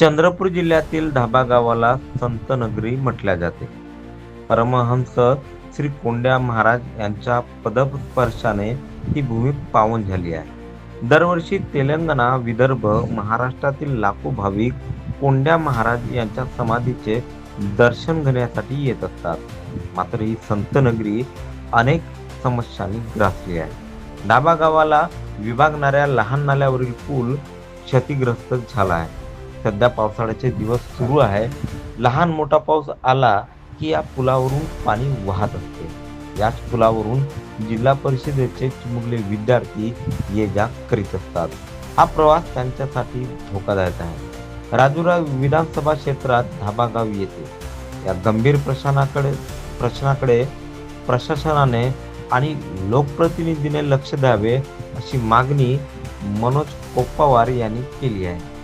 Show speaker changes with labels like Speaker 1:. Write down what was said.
Speaker 1: चंद्रपूर जिल्ह्यातील धाबा गावाला संत नगरी म्हटल्या जाते. परमहंस श्री कोंड्या महाराज यांच्या पदस्पर्शाने ही भूमी पावन झाली आहे. दरवर्षी तेलंगणा विदर्भ महाराष्ट्रातील लाखो भाविक कोंड्या महाराज यांच्या समाधीचे दर्शन घेण्यासाठी येत असतात. मात्र ही संत नगरी अनेक समस्यांनी ग्रासली आहे. डाबा गावाला विभागणाऱ्या लहान नाल्यावरील पूल क्षतिग्रस्त झाला आहे. सध्या पावसाळ्याचे दिवस सुरू आहे. लहान मोठा पाऊस आला की या पुलावरून पाणी वाहत असते. याच पुलावरून जिल्हा परिषदेचे चिमुकले विद्यार्थी ये जा करीत असतात. हा प्रवास त्यांच्यासाठी धोकादायक आहे. राजुरा विधानसभा क्षेत्रात धाबा गाव येते. या गंभीर प्रश्नाकडे प्रश्नाकडे प्रशासनाने आणि लोकप्रतिनिधीने लक्ष द्यावे अशी मागणी मनोज कोप्पावार यांनी केली आहे.